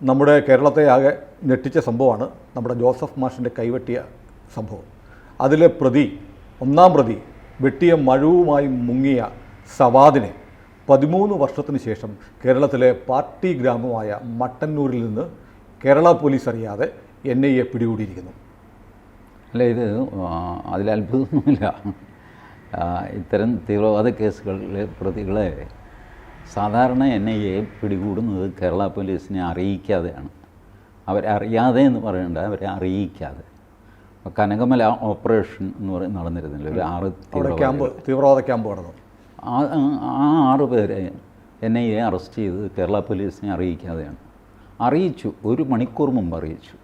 നമ്മുടെ കേരളത്തെ ആകെ ഞെട്ടിച്ച സംഭവമാണ് നമ്മുടെ ജോസഫ് മാഷിന്റെ കൈവെട്ടിയ സംഭവം. അതിലെ പ്രതി ഒന്നാം പ്രതി വെട്ടിയ മഴുവുമായി മുങ്ങിയ സവാദിനെ പതിമൂന്ന് വർഷത്തിന് ശേഷം കേരളത്തിലെ പാർട്ടി ഗ്രാമമായ മട്ടന്നൂരിൽ നിന്ന് കേരള പോലീസ് അറിയാതെ എൻ ഐ എ പിടികൂടിയിരിക്കുന്നു. അല്ല ഇത് അതിലത്ഭുതമൊന്നുമില്ല ഇത്തരം തീവ്രവാദ കേസുകളിലെ പ്രതികളെ സാധാരണ എൻ ഐ എ പിടികൂടുന്നത് കേരള പോലീസിനെ അറിയിക്കാതെയാണ്. അവരെ അറിയാതെ എന്ന് പറയേണ്ട അവരെ അറിയിക്കാതെ. കനകമല ഓപ്പറേഷൻ എന്ന് പറയും നടന്നിരുന്നില്ല? ഒരു ആറ് ക്യാമ്പ് തീവ്രവാദ ക്യാമ്പ് നടന്നു. ആ ആറ് പേരെ എൻ ഐ എ അറസ്റ്റ് ചെയ്ത് കേരള പോലീസിനെ അറിയിക്കാതെയാണ്. അറിയിച്ചു ഒരു മണിക്കൂർ മുമ്പ് അറിയിച്ചു.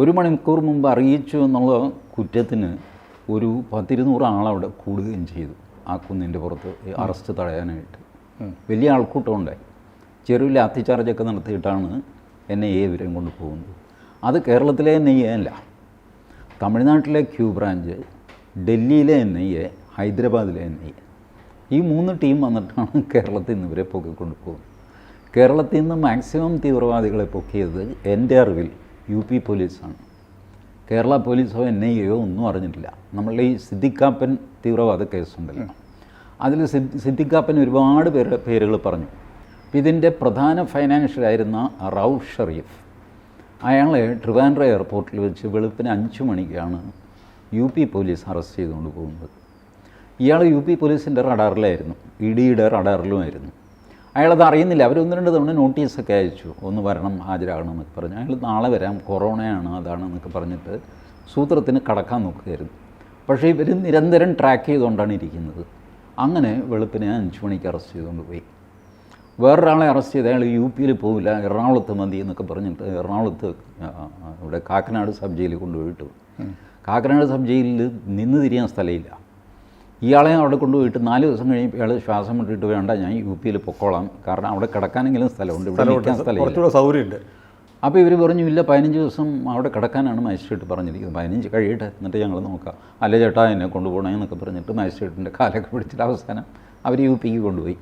ഒരു മണിക്കൂർ മുമ്പ് അറിയിച്ചു എന്നുള്ള കുറ്റത്തിന് ഒരു പത്തിരുന്നൂറ് ആളവിടെ കൂടുകയും ചെയ്തു. ആ കുന്നിന്റെ പുറത്ത് അറസ്റ്റ് തടയാനായിട്ട്. വലിയ ആൾക്കൂട്ടം ഉണ്ടായി ചെറിയ ലാത്തി നടത്തിയിട്ടാണ് എൻ ഐ എ കൊണ്ട് പോകുന്നത്. അത് കേരളത്തിലെ എൻ ഐ എ അല്ല. തമിഴ്നാട്ടിലെ ക്യൂ ബ്രാഞ്ച് ഡൽഹിയിലെ എൻ ഐ എ ഹൈദരാബാദിലെ എൻ ഐ എ. ഈ മൂന്ന് ടീം വന്നിട്ടാണ് കേരളത്തിൽ നിന്ന് ഇവരെ പൊക്കിക്കൊണ്ട് പോകുന്നത്. കേരളത്തിൽ നിന്ന് മാക്സിമം തീവ്രവാദികളെ പൊക്കിയത് എന്റെ അറിവിൽ യു പി പോലീസാണ്. കേരള പോലീസോ എൻ ഐ എയോ ഒന്നും അറിഞ്ഞിട്ടില്ല. നമ്മളുടെ ഈ സിദ്ദിഖാപ്പൻ തീവ്രവാദ കേസുണ്ടല്ലോ. അതിൽ സിദ് സിദ്ദിഖാപ്പൻ ഒരുപാട് പേര് പേരുകൾ പറഞ്ഞു. ഇതിന്റെ പ്രധാന ഫൈനാൻഷ്യലായിരുന്ന റൌഫ് ഷറീഫ്. അയാളെ ട്രിവാൻഡ്ര എയർപോർട്ടിൽ വെച്ച് വെളുപ്പിന് അഞ്ച് മണിക്കാണ് യു പി പോലീസ് അറസ്റ്റ് ചെയ്തുകൊണ്ട് പോകുന്നത്. ഇയാൾ യു പി പോലീസിന്റെ റഡാറിലായിരുന്നു ഇ ഡിയുടെ റഡാറിലുമായിരുന്നു. അയാളത് അറിയുന്നില്ല അവരൊന്ന് രണ്ട് തവണ നോട്ടീസൊക്കെ അയച്ചു ഒന്ന് വരണം ഹാജരാകണം എന്നൊക്കെ പറഞ്ഞു. അയാൾ നാളെ വരാം കൊറോണയാണ് അതാണ് എന്നൊക്കെ പറഞ്ഞിട്ട് സൂത്രത്തിന് കടക്കാൻ നോക്കുകയായിരുന്നു. പക്ഷേ ഇവർ നിരന്തരം ട്രാക്ക് ചെയ്തുകൊണ്ടാണ് ഇരിക്കുന്നത്. അങ്ങനെ വെളുപ്പിനെ അഞ്ച് മണിക്ക് അറസ്റ്റ് ചെയ്തുകൊണ്ട് പോയി. വേറൊരാളെ അറസ്റ്റ് ചെയ്ത് അയാൾ യു പിയിൽ പോവില്ല എറണാകുളത്ത് മതി എന്നൊക്കെ പറഞ്ഞിട്ട് എറണാകുളത്ത് ഇവിടെ കാക്കനാട് സബ് ജയിലിൽ കൊണ്ടുപോയിട്ട്. കാക്കനാട് സബ് ജയിലിൽ നിന്ന് തിരിയാൻ സ്ഥലമില്ല. ഇയാളെ അവിടെ കൊണ്ടുപോയിട്ട് നാല് ദിവസം കഴിയുമ്പോൾ ഇയാൾ ശ്വാസം വിട്ടിട്ട് വേണ്ട ഞാൻ യു പിയിൽ പൊക്കോളാം. കാരണം അവിടെ കിടക്കാനെങ്കിലും സ്ഥലമുണ്ട് ഇവിടെ സ്ഥലമുണ്ട്. സ്ഥലമില്ല. സൗകര്യമുണ്ട്. അപ്പോൾ ഇവർ പറഞ്ഞു ഇല്ല പതിനഞ്ച് ദിവസം അവിടെ കിടക്കാനാണ് മജിസ്ട്രേറ്റ് പറഞ്ഞിരിക്കുന്നത്. പതിനഞ്ച് കഴിയട്ടെ എന്നിട്ട് ഞങ്ങൾ നോക്കാം. അല്ല ചേട്ടാ എന്നെ കൊണ്ടുപോകണേ എന്നൊക്കെ പറഞ്ഞിട്ട് മജിസ്ട്രേറ്റിന്റെ കാലൊക്കെ പിടിച്ചിട്ട് അവസാനം അവർ യു പിക്ക് കൊണ്ടുപോയി.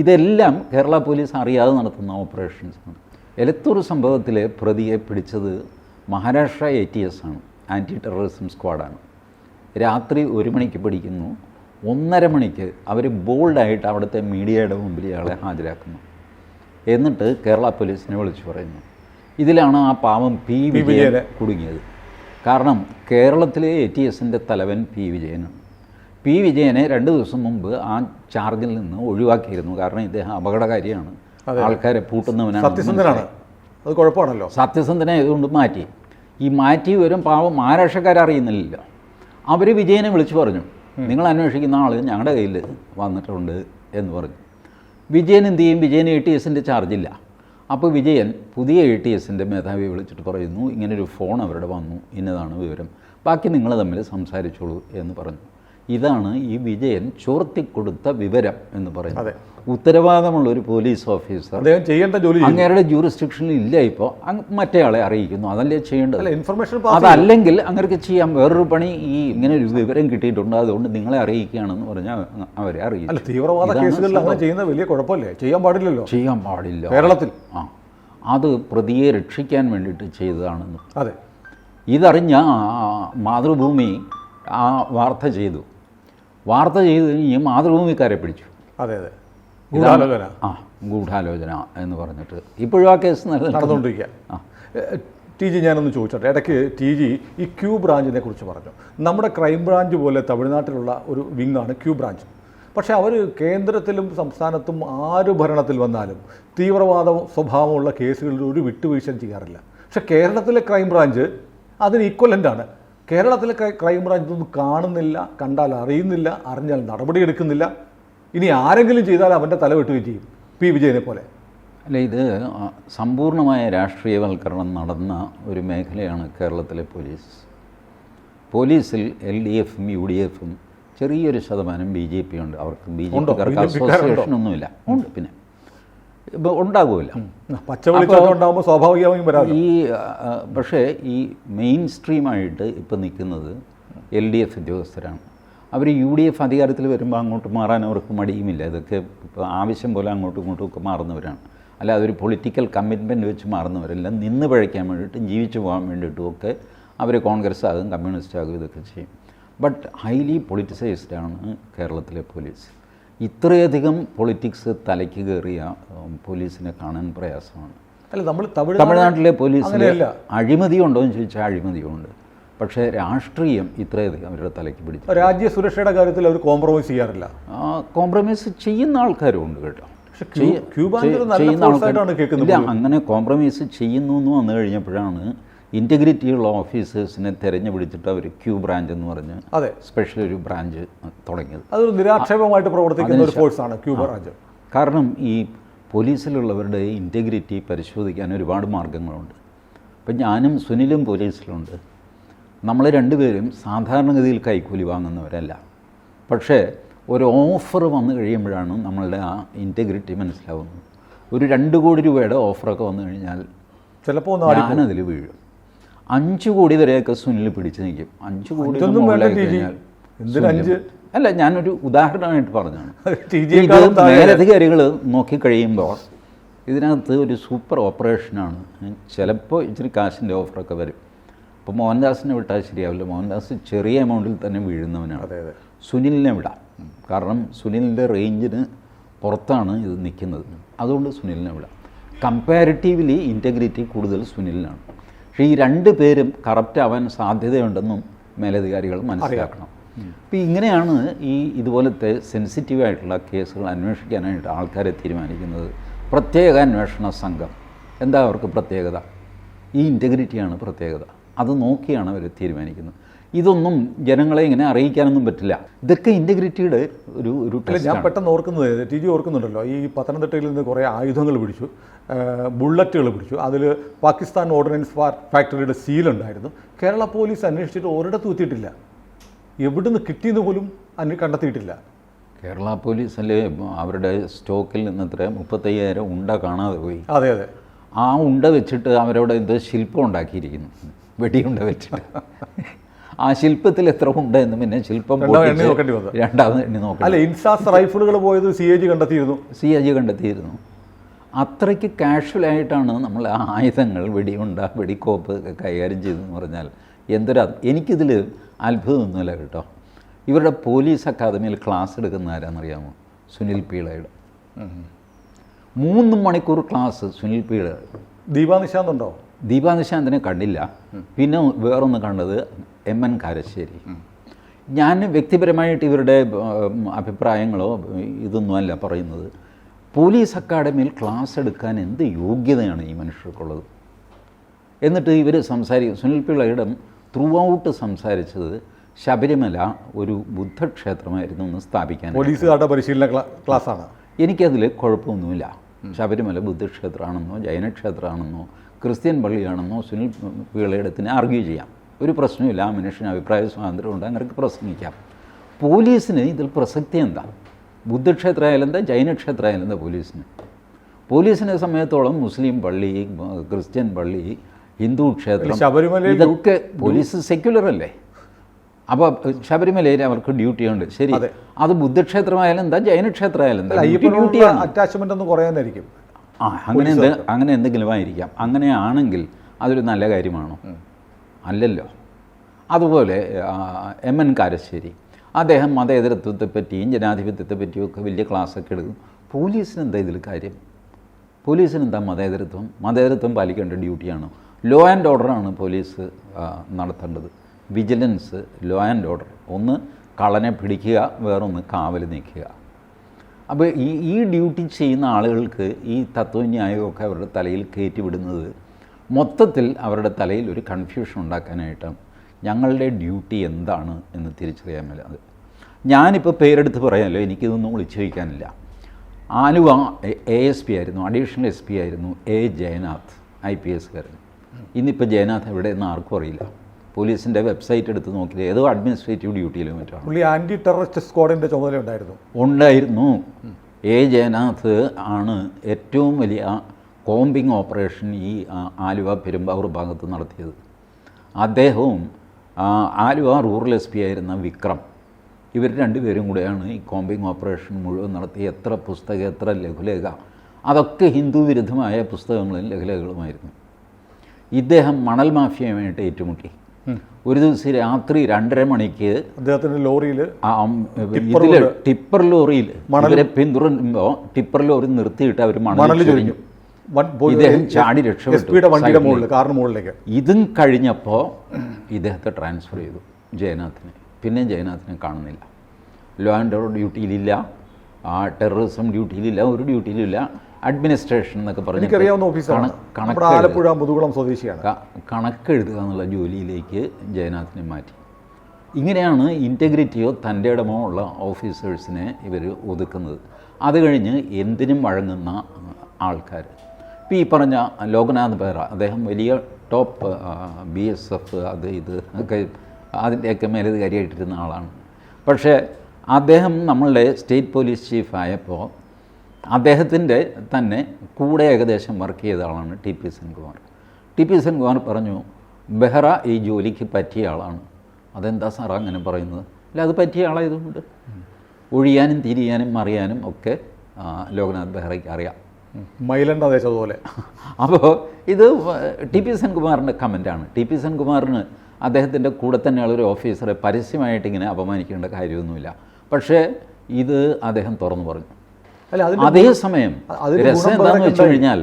ഇതെല്ലാം കേരള പോലീസ് അറിയാതെ നടത്തുന്ന ഓപ്പറേഷൻസാണ് എലത്തൂർ സംഭവത്തിൽ പ്രതിയെ പിടിച്ചത് മഹാരാഷ്ട്ര എ ടി എസ് ആണ്. ആന്റി ടെററിസം സ്ക്വാഡാണ് രാത്രി ഒരു മണിക്ക് പിടിക്കുന്നു. ഒന്നര മണിക്ക് അവർ ബോൾഡായിട്ട് അവിടുത്തെ മീഡിയയുടെ മുമ്പിൽ ഇയാളെ ഹാജരാക്കുന്നു. എന്നിട്ട് കേരള പോലീസിനെ വിളിച്ചു പറയുന്നു. ഇതിലാണ് ആ പാവം പി വിജയൻ വിജയനെ. കുടുങ്ങിയത്. കാരണം കേരളത്തിലെ എ ടി എസിന്റെ തലവൻ പി വിജയനാണ്. പി വിജയനെ രണ്ട് ദിവസം മുമ്പ് ആ ചാർജിൽ നിന്ന് ഒഴിവാക്കിയിരുന്നു. കാരണം ഇദ്ദേഹം അപകടകാരിയാണ്. ആൾക്കാരെ പൂട്ടുന്നവനാണ് സത്യസന്ധനാണ്. അത് കുഴപ്പമാണല്ലോ. സത്യസന്ധനായതുകൊണ്ട് മാറ്റി? ഈ മാറ്റി വരും പാവം മഹാരാഷ്ട്രക്കാരറിയുന്നില്ല അവർ വിജയനെ വിളിച്ചു പറഞ്ഞു. നിങ്ങൾ അന്വേഷിക്കുന്ന ആൾ ഞങ്ങളുടെ കയ്യിൽ വന്നിട്ടുണ്ട് എന്ന് പറഞ്ഞു. വിജയൻ എന്ത് ചെയ്യും? വിജയൻ എ ടി എസിന്റെ ചാർജില്ല. അപ്പോൾ വിജയൻ പുതിയ എ ടി എസിന്റെ മേധാവിയെ വിളിച്ചിട്ട് പറയുന്നു ഇങ്ങനൊരു ഫോൺ അവരുടെ വന്നു ഇന്നതാണ് വിവരം. ബാക്കി നിങ്ങൾ തമ്മിൽ സംസാരിച്ചോളൂ എന്ന് പറഞ്ഞു. ഇതാണ് ഈ വിജയൻ ചോർത്തിക്കൊടുത്ത വിവരം എന്ന് പറയുന്നത്. ഉത്തരവാദമുള്ള ഒരു പോലീസ് ഓഫീസർ അദ്ദേഹം ചെയ്യേണ്ട ജോലി അങ്ങേരുടെ ജൂറിസ്ഡിക്ഷനിൽ ഇല്ല ഇപ്പോൾ മറ്റേയാളെ അറിയിക്കുന്നു. അതല്ലേ ചെയ്യേണ്ടത്? ഇൻഫർമേഷൻ അതല്ലെങ്കിൽ അങ്ങനെയൊക്കെ ചെയ്യാം. വേറൊരു പണി ഈ ഇങ്ങനെ ഒരു വിവരം കിട്ടിയിട്ടുണ്ട്. അതുകൊണ്ട് നിങ്ങളെ അറിയിക്കുകയാണെന്ന് പറഞ്ഞാൽ അവരെ അറിയിക്കും അല്ല തീവ്രവാദ കേസുകളിൽ അങ്ങനെ ചെയ്യുന്ന വലിയ കുഴപ്പമില്ലേ? ചെയ്യാൻ പാടില്ലല്ലോ. ചെയ്യാൻ പാടില്ല. കേരളത്തിൽ. ആ. അത് പ്രതിയെ രക്ഷിക്കാൻ വേണ്ടിയിട്ട് ചെയ്തതാണെന്ന്. അതെ. ഇതറിഞ്ഞ മാതൃഭൂമി ആ വാർത്ത ചെയ്തു. വാർത്ത ചെയ്ത് കഴിഞ്ഞ് മാതൃഭൂമിക്കാരെ പിടിച്ചു. അതെ അതെ. ഗൂഢാലോചന. ആ ഗൂഢാലോചന എന്ന് പറഞ്ഞിട്ട് ഇപ്പോഴും ആ കേസ് നടന്നുകൊണ്ടിരിക്കുക. ആ. ടി ജി ഞാനൊന്ന് ചോദിച്ചോട്ടെ. ഇടയ്ക്ക് ടി ജി ഈ ക്യൂ ബ്രാഞ്ചിനെ കുറിച്ച് പറഞ്ഞു. നമ്മുടെ ക്രൈം ബ്രാഞ്ച് പോലെ തമിഴ്നാട്ടിലുള്ള ഒരു വിങ്ങാണ് ക്യൂ ബ്രാഞ്ച്. പക്ഷേ അവർ കേന്ദ്രത്തിലും സംസ്ഥാനത്തും ആര് ഭരണത്തിൽ വന്നാലും തീവ്രവാദ സ്വഭാവമുള്ള കേസുകളിൽ ഒരു വിട്ടുവീഴ്ച ചെയ്യാറില്ല. പക്ഷേ കേരളത്തിലെ ക്രൈം ബ്രാഞ്ച് അതിന് ആണ്. കേരളത്തിലെ ക്രൈം ബ്രാഞ്ച് ഒന്നും കാണുന്നില്ല കണ്ടാൽ അറിയുന്നില്ല അറിഞ്ഞാൽ നടപടിയെടുക്കുന്നില്ല. ഇനി ആരെങ്കിലും ചെയ്താൽ അവന്റെ തല വെട്ടുകയും ചെയ്യും. പി. വിജയനെ പോലെ. അല്ല ഇത് സമ്പൂർണമായ സമ്പൂർണമായ രാഷ്ട്രീയവൽക്കരണം നടന്ന ഒരു മേഖലയാണ് കേരളത്തിലെ പോലീസ്. പോലീസിൽ എൽ ഡി എഫും യു ഡി എഫും ചെറിയൊരു ശതമാനം ബി ജെ പി ഉണ്ട്. അവർക്ക് ബി ജെ? പിക്കാർക്ക് അസോസിയേഷനൊന്നുമില്ല അസോസിയേഷൻ ഒന്നുമില്ല ഉണ്ട്? പിന്നെ. ഇപ്പോൾ ഉണ്ടാകുമല്ല സ്വാഭാവികമായും വരാം ഈ പക്ഷേ ഈ മെയിൻ സ്ട്രീമായിട്ട് ഇപ്പം നിൽക്കുന്നത് എൽ ഡി എഫ് ഉദ്യോഗസ്ഥരാണ്. അവർ യു ഡി എഫ് അധികാരത്തിൽ വരുമ്പോൾ അങ്ങോട്ട് മാറാൻ അവർക്ക് മടിയുമില്ല. ഇതൊക്കെ ഇപ്പോൾ ആവശ്യം പോലെ അങ്ങോട്ടും ഇങ്ങോട്ടും ഒക്കെ മാറുന്നവരാണ്. അല്ലാതെ ഒരു പൊളിറ്റിക്കൽ കമ്മിറ്റ്മെന്റ് വെച്ച് മാറുന്നവരല്ല. നിന്ന് പഴയ്ക്കാൻ വേണ്ടിയിട്ടും ജീവിച്ചു പോകാൻ വേണ്ടിയിട്ടും ഒക്കെ അവർ കോൺഗ്രസ് ആകും കമ്മ്യൂണിസ്റ്റ് ആകും ഇതൊക്കെ ചെയ്യും. ബട്ട് ഹൈലി പൊളിറ്റിസൈസ്ഡ് ആണ് കേരളത്തിലെ പോലീസ് ഇത്രയധികം പൊളിറ്റിക്സ് തലയ്ക്ക് കയറിയ പോലീസിനെ കാണാൻ പ്രയാസമാണ്. അല്ല നമ്മൾ തമിഴ് തമിഴ്നാട്ടിലെ പോലീസിൽ. അഴിമതി ഉണ്ടോ എന്ന് ചോദിച്ചാൽ അഴിമതിയുണ്ട്. പക്ഷേ രാഷ്ട്രീയം ഇത്രയധികം അവരുടെ തലയ്ക്ക് പിടിച്ചു. രാജ്യ സുരക്ഷയുടെ കാര്യത്തിൽ അവർ കോംപ്രമൈസ് ചെയ്യാറില്ല. കോംപ്രമൈസ് ചെയ്യുന്ന ആൾക്കാരും ഉണ്ട് കേട്ടോ ചെയ്യുന്ന ആൾക്കാർ- അങ്ങനെ കോംപ്രമൈസ് ചെയ്യുന്നു എന്ന് വന്നു കഴിഞ്ഞപ്പോഴാണ് ഇന്റഗ്രിറ്റിയുള്ള ഓഫീസേഴ്സിനെ തിരഞ്ഞു പിടിച്ചിട്ട് അവർ ക്യൂ ബ്രാഞ്ച് എന്ന് പറഞ്ഞ് അതെ. സ്പെഷ്യൽ ഒരു ബ്രാഞ്ച് തുടങ്ങിയത്. അതൊരു നിരാക്ഷേപമായിട്ട് പ്രവർത്തിക്കുന്ന ഒരു ഫോഴ്സാണ് ക്യൂ ബ്രാഞ്ച്. കാരണം ഈ പോലീസിലുള്ളവരുടെ ഇന്റഗ്രിറ്റി പരിശോധിക്കാൻ ഒരുപാട് മാർഗങ്ങളുണ്ട്. ഇപ്പം ഞാനും സുനിലും പോലീസിലുണ്ട്. നമ്മൾ രണ്ടുപേരും സാധാരണഗതിയിൽ കൈക്കൂലി വാങ്ങുന്നവരല്ല. പക്ഷേ ഒരു ഓഫർ വന്നു കഴിയുമ്പോഴാണ് നമ്മളുടെ ആ ഇന്റഗ്രിറ്റി മനസ്സിലാവുന്നത്. ഒരു രണ്ട് കോടി രൂപയുടെ ഓഫറൊക്കെ വന്നു കഴിഞ്ഞാൽ ചിലപ്പോൾ ഞാനതിൽ വീഴും. അഞ്ച് കോടി വരെയൊക്കെ സുനിൽ പിടിച്ചു നിൽക്കും. അഞ്ച് കോടി. കഴിഞ്ഞാൽ അല്ല ഞാനൊരു ഉദാഹരണമായിട്ട് പറഞ്ഞാണ്. ഇത് മേലധികാരികൾ നോക്കിക്കഴിയുമ്പോൾ ഇതിനകത്ത് ഒരു സൂപ്പർ ഓപ്പറേഷനാണ്. ചിലപ്പോൾ ഇച്ചിരി കാശിന്റെ ഓഫറൊക്കെ വരും. അപ്പോൾ മോഹൻദാസിനെ വിട്ടാൽ ശരിയാവില്ല. മോഹൻദാസ് ചെറിയ എമൗണ്ടിൽ തന്നെ വീഴുന്നവനാണ്. അതെ അതെ. സുനിലിനെ വിടാം. കാരണം സുനിലിന്റെ റേഞ്ചിന് പുറത്താണ് ഇത് നിൽക്കുന്നത്. അതുകൊണ്ട് സുനിലിനെ വിടാം. കമ്പാരിറ്റീവ്ലി ഇന്റഗ്രിറ്റി കൂടുതൽ സുനിലിനാണ്. പക്ഷേ ഈ രണ്ട് പേരും കറപ്റ്റ് ആവാൻ സാധ്യതയുണ്ടെന്നും മേലധികാരികൾ മനസ്സിലാക്കണം. അപ്പോൾ ഇങ്ങനെയാണ് ഈ ഇതുപോലത്തെ സെൻസിറ്റീവ് ആയിട്ടുള്ള കേസുകൾ അന്വേഷിക്കാനായിട്ട് ആൾക്കാരെ തീരുമാനിക്കുന്നത്. പ്രത്യേക അന്വേഷണ സംഘം. എന്താ അവർക്ക് പ്രത്യേകത? ഈ ഇന്റഗ്രിറ്റിയാണ് പ്രത്യേകത. അത് നോക്കിയാണ് അവർ തീരുമാനിക്കുന്നത്. ഇതൊന്നും ജനങ്ങളെ ഇങ്ങനെ അറിയിക്കാനൊന്നും പറ്റില്ല. ഇതൊക്കെ ഇന്റഗ്രിറ്റിയുടെ ഒരു ഒരു ഞാൻ പെട്ടെന്ന് ഓർക്കുന്നത് ടി ജി ഓർക്കുന്നുണ്ടല്ലോ ഈ പത്തനംതിട്ടയിൽ നിന്ന് കുറേ ആയുധങ്ങൾ പിടിച്ചു ബുള്ളറ്റുകൾ പിടിച്ചു. അതിൽ പാകിസ്ഥാൻ ഓർഡിനൻസ് ഫാക്ടറിയുടെ സീലുണ്ടായിരുന്നു കേരള പോലീസ് അന്വേഷിച്ചിട്ട് ഒരിടത്തും എത്തിയിട്ടില്ല. എവിടുന്ന് കിട്ടിയെന്ന് പോലും അന്വേ കണ്ടെത്തിയിട്ടില്ല. കേരള പോലീസിലെ അവരുടെ സ്റ്റോക്കിൽ നിന്ന് ഇത്ര മുപ്പത്തയ്യായിരം ഉണ്ട കാണാതെ പോയി. അതെ അതെ. ആ ഉണ്ട വെച്ചിട്ട് അവരവിടെ ഇത് ശില്പം ഉണ്ടാക്കിയിരിക്കുന്നു. വെടിയുണ്ട വെച്ചിട്ട്. ആ ശില്പത്തിൽ എത്ര ഉണ്ട് എന്ന് പിന്നെ ശില്പം രണ്ടാമത് എണ്ണി നോക്കണം അല്ല ഇൻസാസ് റൈഫിളുകൾ പോയത് സി എ ജി കണ്ടെത്തിയിരുന്നു. സി എ ജി കണ്ടെത്തിയിരുന്നു. അത്രയ്ക്ക് കാഷ്വലായിട്ടാണ് നമ്മൾ ആ ആയുധങ്ങൾ വെടിയുണ്ട വെടിക്കോപ്പ് ഒക്കെ കൈകാര്യം ചെയ്തതെന്ന് പറഞ്ഞാൽ എന്തൊരു എനിക്കിതിൽ അത്ഭുതമൊന്നുമില്ല കേട്ടോ. ഇവരുടെ പോലീസ് അക്കാദമിയിൽ ക്ലാസ് എടുക്കുന്ന ആരാന്നറിയാമോ? സുനിൽ പീളയുടെ. മൂന്ന് മണിക്കൂർ ക്ലാസ് സുനിൽ പീള ദീപാ നിശാന്തുണ്ടോ ദീപാ കണ്ടില്ല പിന്നെ വേറൊന്ന് കണ്ടത് എം എൻ കാരശ്ശേരി. ഞാൻ വ്യക്തിപരമായിട്ട് ഇവരുടെ അഭിപ്രായങ്ങളോ ഇതൊന്നുമല്ല പറയുന്നത്. പോലീസ് അക്കാഡമിയിൽ ക്ലാസ് എടുക്കാൻ എന്ത് യോഗ്യതയാണ് ഈ മനുഷ്യർക്കുള്ളത്? എന്നിട്ട് ഇവർ സംസാരിക്കും സുനിൽ പിള്ളയുടെ ത്രൂ ഔട്ട് സംസാരിച്ചത് ശബരിമല ഒരു ബുദ്ധക്ഷേത്രമായിരുന്നു എന്ന് സ്ഥാപിക്കാൻ. പോലീസുകാരുടെ പരിശീലന ക്ലാ- ക്ലാസ്സാണ്. എനിക്കതിൽ കുഴപ്പമൊന്നുമില്ല. ശബരിമല ബുദ്ധക്ഷേത്രമാണെന്നോ ജൈനക്ഷേത്രമാണെന്നോ ക്രിസ്ത്യൻ പള്ളിയാണെന്നോ സുനിൽ പീളയിടത്തിന് ആർഗ്യൂ ചെയ്യാം. ഒരു പ്രശ്നമില്ല ആ മനുഷ്യന് അഭിപ്രായ സ്വാതന്ത്ര്യമുണ്ട് അങ്ങനെ പ്രസംഗിക്കാം. പോലീസിന് ഇതിൽ പ്രസക്തി എന്താ? ബുദ്ധക്ഷേത്രമായാലും എന്താ ജൈനക്ഷേത്രമായാലും എന്താ പോലീസിന്? പോലീസിനെ സമയത്തോളം മുസ്ലിം പള്ളി ക്രിസ്ത്യൻ പള്ളി ഹിന്ദു ക്ഷേത്രം ശബരിമല ഇതൊക്കെ പോലീസ് സെക്യുലർ അല്ലേ അപ്പോൾ ശബരിമലയിൽ അവർക്ക് ഡ്യൂട്ടി ഉണ്ട്. ശരി അത്. ബുദ്ധക്ഷേത്രമായാലും എന്താ ജൈനക്ഷേത്രമായാലും എന്താ? ഡ്യൂട്ടിയാണ്. അറ്റാച്ച്മെന്റ് ഒന്ന് കുറയാനായിരിക്കും ആ അങ്ങനെ എന്ത് അങ്ങനെ എന്തെങ്കിലും ആയിരിക്കാം. അങ്ങനെയാണെങ്കിൽ അതൊരു നല്ല കാര്യമാണോ? അല്ലല്ലോ. അതുപോലെ എം എൻ കാരശ്ശേരി. അദ്ദേഹം മതേതരത്വത്തെ പറ്റിയും ജനാധിപത്യത്തെ പറ്റിയും ഒക്കെ വലിയ ക്ലാസ്സൊക്കെ എടുക്കും. പോലീസിന് എന്താ ഇതിൽ കാര്യം? പോലീസിന് എന്താ മതേതരത്വം? മതേതരത്വം പാലിക്കേണ്ട ഡ്യൂട്ടിയാണ് ലോ ആൻഡ് ഓർഡറാണ് പോലീസ് നടത്തേണ്ടത്. വിജിലൻസ് ലോ ആൻഡ് ഓർഡർ ഒന്ന് കളനെ പിടിക്കുക വേറൊന്ന് കാവൽ നിൽക്കുക അപ്പോൾ ഈ ഈ ഡ്യൂട്ടി ചെയ്യുന്ന ആളുകൾക്ക് ഈ തത്വന്യായമൊക്കെ അവരുടെ തലയിൽ കയറ്റി വിടുന്നത് മൊത്തത്തിൽ അവരുടെ തലയിൽ ഒരു കൺഫ്യൂഷൻ ഉണ്ടാക്കാനായിട്ടാണ് ഞങ്ങളുടെ ഡ്യൂട്ടി എന്താണ് എന്ന് തിരിച്ചറിയാൻ മേലാതെ ഞാനിപ്പോൾ പേരെടുത്ത് പറയാമല്ലോ എനിക്കിതൊന്നും വിളിച്ചു വയ്ക്കാനില്ല ആലുവ എ എസ് പി ആയിരുന്നു അഡീഷണൽ എസ് പി ആയിരുന്നു എ ജയനാഥ് ഐ പി എസ്കാരൻ ഇന്നിപ്പോൾ ജയനാഥ് എവിടെയെന്ന് ആർക്കും അറിയില്ല. പോലീസിന്റെ വെബ്സൈറ്റ് എടുത്ത് നോക്കിയത് ഏതോ അഡ്മിനിസ്ട്രേറ്റീവ് ഡ്യൂട്ടിയിലും മറ്റാണ്. പുള്ളി ആന്റി ടെററിസ്റ്റ് സ്ക്വാഡിന്റെ ചുമതല ഉണ്ടായിരുന്നു. ഉണ്ടായിരുന്നു. എ. ജയനാഥ് ആണ് ഏറ്റവും വലിയ കോമ്പിംഗ് ഓപ്പറേഷൻ ഈ ആലുവ പെരുമ്പാവൂർ ഭാഗത്ത് നടത്തിയത്. അദ്ദേഹവും ആലുവ റൂറൽ എസ് പി ആയിരുന്ന വിക്രം. ഇവർ രണ്ടുപേരും കൂടെയാണ് ഈ കോമ്പിംഗ് ഓപ്പറേഷൻ മുഴുവൻ നടത്തി എത്ര പുസ്തകം എത്ര ലഘുലേഖ അതൊക്കെ ഹിന്ദു വിരുദ്ധമായ പുസ്തകങ്ങളും ലഘുലേഖകളുമായിരുന്നു. ഇദ്ദേഹം മണൽ മാഫിയയുമായിട്ട് ഏറ്റുമുട്ടി. ഒരു ദിവസം രാത്രി രണ്ടര മണിക്ക് അദ്ദേഹത്തിന്റെ ലോറിയിൽ ഇതിൽ ടിപ്പർ ലോറിയിൽ ഇവരെ പിന്തുടരുമ്പോൾ ടിപ്പർ ലോറി നിർത്തിയിട്ട് അവർ മണൽ ചൊരിഞ്ഞു. ഇദ്ദേഹം ചാടി രക്ഷപ്പെട്ടു ഇതും കഴിഞ്ഞപ്പോൾ ഇദ്ദേഹത്തെ ട്രാൻസ്ഫർ ചെയ്തു ജയനാഥിനെ. പിന്നെ ജയനാഥിനെ കാണുന്നില്ല. ലോ ആൻഡ് ഓർഡർ ഡ്യൂട്ടിയിലില്ല ആ ടെററിസം ഡ്യൂട്ടിയിലില്ല ഒരു ഡ്യൂട്ടിയിലില്ല അഡ്മിനിസ്ട്രേഷൻ എന്നൊക്കെ പറഞ്ഞു എനിക്കറിയാവുന്ന ഓഫീസാണ്. കണക്ക് ആലപ്പുഴ മുതുകുളം സ്വദേശിയാണ്. കണക്കെഴുതുക എന്നുള്ള ജോലിയിലേക്ക് ജയനാഥിനെ മാറ്റി. ഇങ്ങനെയാണ് ഇന്റഗ്രിറ്റിയോ തന്റെ ഇടമോ ഉള്ള ഓഫീസേഴ്സിനെ ഇവർ ഒതുക്കുന്നത്. അത് കഴിഞ്ഞ് എന്തിനും വഴങ്ങുന്ന ആൾക്കാർ ഇപ്പം ഈ പറഞ്ഞ ലോകനാഥ് ബെഹ്റ അദ്ദേഹം വലിയ ടോപ്പ് ബി എസ് എഫ് അത് ഇത് ഒക്കെ അതിന്റെയൊക്കെ മേലധികാരിയായിട്ടിരുന്ന ആളാണ്. പക്ഷേ അദ്ദേഹം നമ്മളുടെ സ്റ്റേറ്റ് പോലീസ് ചീഫ് ആയപ്പോൾ അദ്ദേഹത്തിന്റെ തന്നെ കൂടെ ഏകദേശം വർക്ക് ചെയ്ത ആളാണ് T P Senkumar. T P Senkumar പറഞ്ഞു ബെഹ്റ ഈ ജോലിക്ക് പറ്റിയ ആളാണ്. അതെന്താ സാർ അങ്ങനെ പറയുന്നത്? അല്ല അത് പറ്റിയ ആളായതുകൊണ്ട്. ഒഴിയാനും തിരിയാനും അറിയാനും ഒക്കെ ലോക്നാഥ് ബെഹ്റയ്ക്ക് അറിയാം. മൈലണ്ട അതേപോലെ. അപ്പോൾ ഇത് ടി പി സെൻകുമാറിന്റെ കമന്റാണ് ടി പി സെൻകുമാറിന് അദ്ദേഹത്തിന്റെ കൂടെ തന്നെയുള്ള ഒരു ഓഫീസറെ പരസ്യമായിട്ട് ഇങ്ങനെ അപമാനിക്കേണ്ട കാര്യമൊന്നുമില്ല. പക്ഷേ ഇത് അദ്ദേഹം തുറന്നു പറഞ്ഞു. അതേസമയം രസം എന്താണെന്ന് വെച്ച് കഴിഞ്ഞാൽ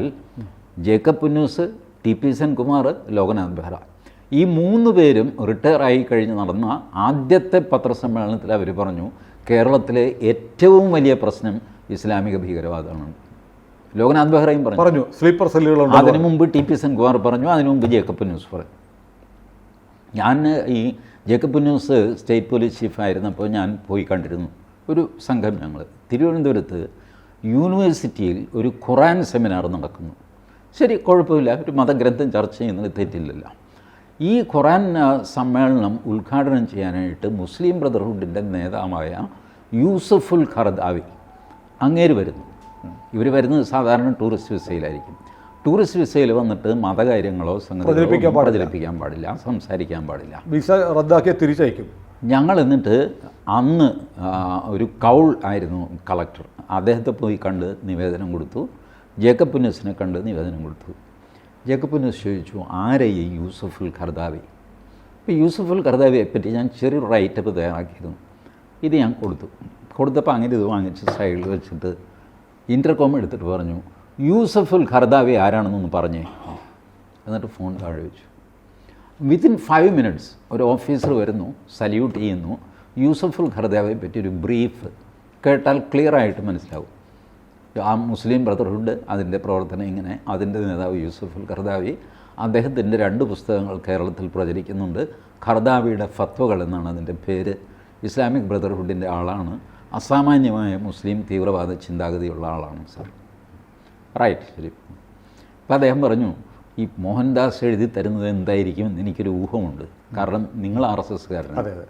Jacob Punnoose T P Senkumar Loknath Behra. ഈ മൂന്ന് പേരും റിട്ടയർ ആയി കഴിഞ്ഞ് നടന്ന ആദ്യത്തെ പത്രസമ്മേളനത്തിൽ അവർ പറഞ്ഞു കേരളത്തിലെ ഏറ്റവും വലിയ പ്രശ്നം ഇസ്ലാമിക ഭീകരവാദമാണ്. ലോകനാഥ് ബെഹ്റയും പറഞ്ഞു. പറഞ്ഞു. സ്ലീപ്പർ സെല്ലുകളുണ്ട് അതിനു മുമ്പ് ടി പി സെൻകുമാർ പറഞ്ഞു അതിനു മുമ്പ് ജേക്കബ് ന്യൂസ് പറഞ്ഞു. ഞാൻ ഈ ജേക്കബ് ന്യൂസ് സ്റ്റേറ്റ് പോലീസ് ചീഫായിരുന്നപ്പോൾ ഞാൻ പോയി കണ്ടിരുന്നു. ഒരു സംഘം ഞങ്ങൾ തിരുവനന്തപുരത്ത് യൂണിവേഴ്സിറ്റിയിൽ ഒരു ഖുറാൻ സെമിനാർ നടക്കുന്നു. ശരി കുഴപ്പമില്ല. ഒരു മതഗ്രന്ഥം ചർച്ച ചെയ്യുന്നത് തെറ്റില്ലല്ലോ. ഈ ഖുറാൻ സമ്മേളനം ഉദ്ഘാടനം ചെയ്യാനായിട്ട് മുസ്ലിം ബ്രദർഹുഡിന്റെ നേതാവായ യൂസഫുൽ ഖർദാവി അങ്ങേര് വരുന്നു. ഇവർ വരുന്നത് സാധാരണ ടൂറിസ്റ്റ് വിസയിലായിരിക്കും. ടൂറിസ്റ്റ് വിസയിൽ വന്നിട്ട് മതകാര്യങ്ങളോ സംഗതികളോ പ്രചരിപ്പിക്കാൻ പാടില്ല. സംസാരിക്കാൻ പാടില്ല. വിസ റദ്ദാക്കിയ തിരിച്ചയക്കും. ഞങ്ങൾ എന്നിട്ട് അന്ന് ഒരു കൗൾ ആയിരുന്നു കളക്ടർ. അദ്ദേഹത്തെ പോയി കണ്ട് നിവേദനം കൊടുത്തു. ജേക്കബ് പുന്നസിനെ കണ്ട് നിവേദനം കൊടുത്തു. ജേക്കബ് പുന്നസ് ചോദിച്ചു ആരെ ഈ യൂസഫുൽ ഖർദാവി? ഇപ്പോൾ യൂസഫുൽ ഖർദാവിയെ പറ്റി ഞാൻ ചെറിയൊരു റൈറ്റപ്പ് തയ്യാറാക്കിയിരുന്നു. ഇത് ഞാൻ കൊടുത്തു. കൊടുത്തപ്പോൾ അങ്ങനെ ഇത് വാങ്ങിച്ച് സൈഡിൽ വെച്ചിട്ട് ഇന്റർകോം എടുത്തിട്ട് പറഞ്ഞു യൂസഫുൽ ഖർദാവി ആരാണെന്നൊന്ന് പറഞ്ഞേ. എന്നിട്ട് ഫോൺ താഴെ വെച്ചു. വിത്തിൻ ഫൈവ് മിനിറ്റ്സ് ഒരു ഓഫീസർ വരുന്നു സല്യൂട്ട് ചെയ്യുന്നു. യൂസഫുൽ ഖർദാവിയെ പറ്റി ഒരു ബ്രീഫ് കേട്ടാൽ ക്ലിയറായിട്ട് മനസ്സിലാവും. ആ മുസ്ലിം ബ്രദർഹുഡ് അതിന്റെ പ്രവർത്തനം ഇങ്ങനെ അതിന്റെ നേതാവ് യൂസഫുൽ ഖർദാവി അദ്ദേഹത്തിന്റെ രണ്ട് പുസ്തകങ്ങൾ കേരളത്തിൽ പ്രചരിക്കുന്നുണ്ട്. ഖർദാവിയുടെ ഫത്വകൾ എന്നാണ് അതിന്റെ പേര്. ഇസ്ലാമിക് ബ്രദർഹുഡിന്റെ ആളാണ്. അസാമാന്യമായ മുസ്ലിം തീവ്രവാദ ചിന്താഗതിയുള്ള ആളാണ് സർ. റൈറ്റ് ശരി. അപ്പം അദ്ദേഹം പറഞ്ഞു ഈ മോഹൻദാസ് എഴുതി തരുന്നത് എന്തായിരിക്കും എന്ന് എനിക്കൊരു ഊഹമുണ്ട്. കാരണം നിങ്ങൾ ആർ എസ് എസ്കാരനാണ്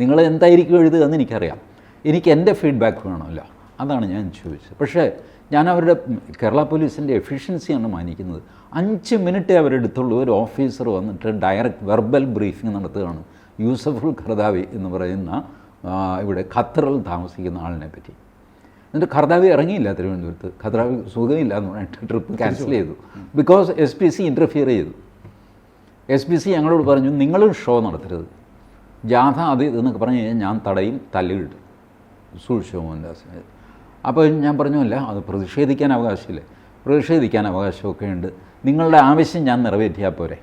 നിങ്ങൾ എന്തായിരിക്കും എഴുതുക എന്ന് എനിക്കറിയാം. എനിക്ക് എന്റെ ഫീഡ്ബാക്ക് വേണമല്ലോ. അതാണ് ഞാൻ ചോദിച്ചത്. പക്ഷേ ഞാൻ അവരുടെ കേരള പോലീസിന്റെ എഫിഷ്യൻസിയാണ് മാനിക്കുന്നത്. അഞ്ച് മിനിറ്റേ അവരെടുത്തുള്ളൂ ഒരു ഓഫീസർ വന്നിട്ട് ഡയറക്റ്റ് വെർബൽ ബ്രീഫിംഗ് നടത്തുകയാണ്. യൂസഫുൽ ഖർദാവി എന്ന് പറയുന്ന ഇവിടെ ഖത്തറിൽ താമസിക്കുന്ന ആളിനെ പറ്റി. എന്നിട്ട് ഖർദാവി ഇറങ്ങിയില്ല തിരുവനന്തപുരത്ത്. ഖർദാവി സുഖമില്ല എന്ന് പറഞ്ഞിട്ട് ട്രിപ്പ് ക്യാൻസൽ ചെയ്തു. Because S P C interfere ചെയ്തു. എസ് പി സി ഞങ്ങളോട് പറഞ്ഞു നിങ്ങളും ഷോ നടത്തരുത്. ജാഥ അത് ഇതെന്നൊക്കെ പറഞ്ഞു കഴിഞ്ഞാൽ ഞാൻ തടയും തല്ലുകിട്ടും സൂക്ഷിച്ചു മോഹൻദാസ് അപ്പോൾ ഞാൻ പറഞ്ഞല്ല അത് പ്രതിഷേധിക്കാൻ അവകാശമില്ലേ? പ്രതിഷേധിക്കാൻ അവകാശമൊക്കെ ഉണ്ട്. നിങ്ങളുടെ ആവശ്യം ഞാൻ നിറവേറ്റിയാൽ പോരെ.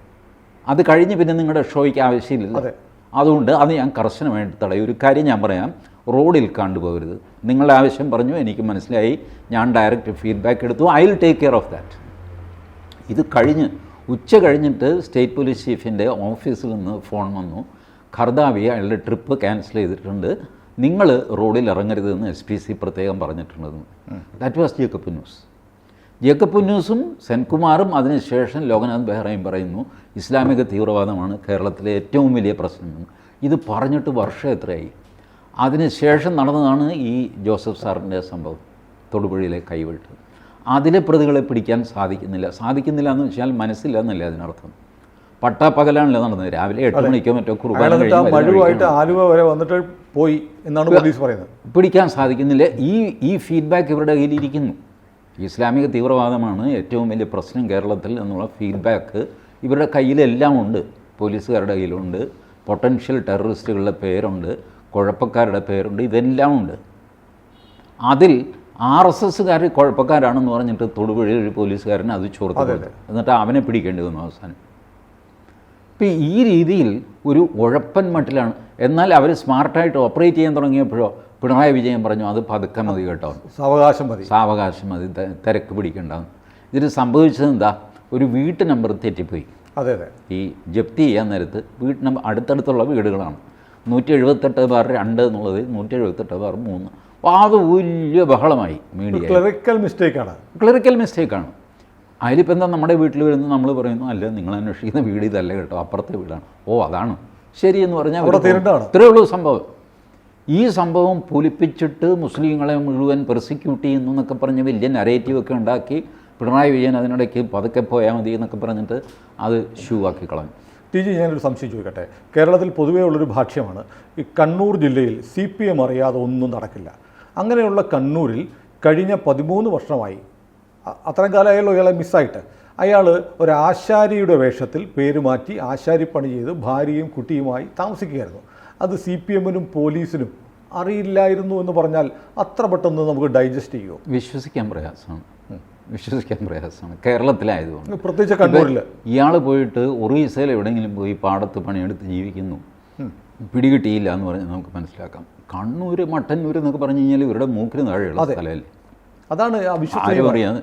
അത് കഴിഞ്ഞ് പിന്നെ നിങ്ങളുടെ ഷോയ്ക്ക് ആവശ്യമില്ല അതെ. അതുകൊണ്ട് അത് ഞാൻ കർശനമായിട്ട് തടയും. ഒരു കാര്യം ഞാൻ പറയാം റോഡിൽ കണ്ടുപോകരുത്. നിങ്ങളുടെ ആവശ്യം പറഞ്ഞു എനിക്ക് മനസ്സിലായി. ഞാൻ ഡയറക്റ്റ് ഫീഡ്ബാക്ക് എടുത്തു. I will take care of that ഇത് കഴിഞ്ഞ് ഉച്ച കഴിഞ്ഞിട്ട് സ്റ്റേറ്റ് പോലീസ് ചീഫിന്റെ ഓഫീസിൽ നിന്ന് ഫോൺ വന്നു. ഖർദാവി അയാളുടെ ട്രിപ്പ് ക്യാൻസൽ ചെയ്തിട്ടുണ്ട്. നിങ്ങൾ റോഡിൽ ഇറങ്ങരുതെന്ന് എസ് പി സി പ്രത്യേകം പറഞ്ഞിട്ടുണ്ടെന്ന് ദാറ്റ് വാസ് ജേക്കബ് ന്യൂസ് ജേക്കബ് ന്യൂസും സെൻകുമാറും അതിനുശേഷം ലോകനാഥ് ബെഹ്റയും പറയുന്നു ഇസ്ലാമിക തീവ്രവാദമാണ് കേരളത്തിലെ ഏറ്റവും വലിയ പ്രശ്നമെന്ന്. ഇത് പറഞ്ഞിട്ട് വർഷം എത്രയായി? അതിനുശേഷം നടന്നതാണ് ഈ ജോസഫ് സാറിന്റെ സംഭവം തൊടുപുഴയിലെ കൈവിട്ട്. അതിലെ പ്രതികളെ പിടിക്കാൻ സാധിക്കുന്നില്ല. സാധിക്കുന്നില്ല എന്ന് വെച്ചാൽ മനസ്സില്ല എന്നല്ലേ അതിനർത്ഥം? പട്ടാപ്പകലാണല്ലോ നടന്നത്. രാവിലെ എട്ട് മണിക്കോ മറ്റോ കഴിക്കണം. ആലുവ വരെ വന്നിട്ട് പോയി എന്നാണ് പോലീസ് പറയുന്നത്. പിടിക്കാൻ സാധിക്കുന്നില്ല. ഈ ഈ ഫീഡ്ബാക്ക് ഇവരുടെ കയ്യിലിരിക്കുന്നു. ഇസ്ലാമിക തീവ്രവാദമാണ് ഏറ്റവും വലിയ പ്രശ്നം കേരളത്തിൽ എന്നുള്ള ഫീഡ്ബാക്ക് ഇവരുടെ കയ്യിലെല്ലാം ഉണ്ട്. പോലീസുകാരുടെ കയ്യിലുണ്ട്. പൊട്ടൻഷ്യൽ ടെററിസ്റ്റുകളുടെ പേരുണ്ട്. കുഴപ്പക്കാരുടെ പേരുണ്ട്. ഇതെല്ലാം ഉണ്ട്. അതിൽ ആർ എസ് എസ്സുകാർ കുഴപ്പക്കാരാണെന്ന് പറഞ്ഞിട്ട് തൊടുപുഴ ഒരു പോലീസുകാരൻ അത് ചോർത്ത് എന്നിട്ട് അവനെ പിടിക്കേണ്ടി വന്നു അവസാനം. ഇപ്പം ഈ രീതിയിൽ ഒരു ഉഴപ്പൻ മട്ടിലാണ് എന്നാൽ അവർ സ്മാർട്ടായിട്ട് ഓപ്പറേറ്റ് ചെയ്യാൻ തുടങ്ങിയപ്പോഴോ പിണറായി വിജയൻ പറഞ്ഞു അത് പതുക്കെ മതി കേട്ടോ. സാവകാശം മതി. സാവകാശം മതി തിരക്ക് പിടിക്കണ്ടാവും ഇതിന് സംഭവിച്ചത് എന്താ ഒരു വീട്ട് നമ്പർ തെറ്റിപ്പോയി. അതെ അതെ. ഈ ജപ്തി ചെയ്യാൻ നേരത്ത് വീട്ട് നമ്പർ അടുത്തടുത്തുള്ള വീടുകളാണ്. നൂറ്റി എഴുപത്തെട്ട് ബാർ രണ്ട് എന്നുള്ളത് നൂറ്റി എഴുപത്തെട്ട് ബാർ മൂന്ന്. അപ്പോൾ അത് വലിയ ബഹളമായി മീഡിയ ക്ലറിക്കൽ മിസ്റ്റേക്കാണ് ക്ലറിക്കൽ മിസ്റ്റേക്കാണ്. അതിലിപ്പോൾ എന്താ നമ്മുടെ വീട്ടിൽ വരുന്നത്? നമ്മൾ പറയുന്നു അല്ല നിങ്ങൾ അന്വേഷിക്കുന്ന വീട് ഇതല്ല കേട്ടോ അപ്പുറത്തെ വീടാണ്. ഓ അതാണ്. ശരി എന്ന് പറഞ്ഞാൽ. ഇത്രയേ ഉള്ളൂ സംഭവം. ഈ സംഭവം പൊലിപ്പിച്ചിട്ട് മുസ്ലിങ്ങളെ മുഴുവൻ പെർസിക്യൂട്ട് ചെയ്യുന്നു എന്നൊക്കെ പറഞ്ഞ് വലിയ നരേറ്റീവൊക്കെ ഉണ്ടാക്കി പിണറായി വിജയൻ അതിനിടയ്ക്ക് പതുക്കെ പോയാൽ മതി എന്നൊക്കെ പറഞ്ഞിട്ട് അത് ഷൂ ആക്കി കളഞ്ഞു. ടി ജി ഞാനൊരു സംശയം ചോദിക്കട്ടെ? കേരളത്തിൽ പൊതുവേ ഉള്ളൊരു ഭാഷ്യമാണ് ഈ കണ്ണൂർ ജില്ലയിൽ സി പി എം അറിയാതെ ഒന്നും നടക്കില്ല. അങ്ങനെയുള്ള കണ്ണൂരിൽ കഴിഞ്ഞ പതിമൂന്ന് വർഷമായി അത്രയും കാലമായല്ലോ ഇയാളെ മിസ്സായിട്ട് അയാൾ ഒരു ആശാരിയുടെ വേഷത്തിൽ പേരുമാറ്റി ആശാരിപ്പണി ചെയ്ത് ഭാര്യയും കുട്ടിയുമായി താമസിക്കുകയായിരുന്നു. അത് സി പി എമ്മിനും പോലീസിനും അറിയില്ലായിരുന്നു എന്ന് പറഞ്ഞാൽ അത്ര പെട്ടെന്ന് നമുക്ക് ഡൈജസ്റ്റ് ചെയ്യുമോ വിശ്വസിക്കാൻ പ്രയാസമാണ്. വിശ്വസിക്കാൻ പ്രയാസമാണ്. കേരളത്തിലായതുകൊണ്ട്. പ്രത്യേകിച്ച് കണ്ണൂരിൽ. ഇയാൾ പോയിട്ട് ഒറീസയിൽ എവിടെയെങ്കിലും പോയി പാടത്ത് പണിയെടുത്ത് ജീവിക്കുന്നു. പിടികിട്ടിയില്ല എന്ന് പറഞ്ഞ് നമുക്ക് മനസ്സിലാക്കാം. കണ്ണൂർ മട്ടന്നൂർ എന്നൊക്കെ പറഞ്ഞു കഴിഞ്ഞാൽ ഇവരുടെ മൂക്കിന് താഴെയുള്ള സ്ഥലമല്ലേ? അതാണ് ആരും അറിയാതെ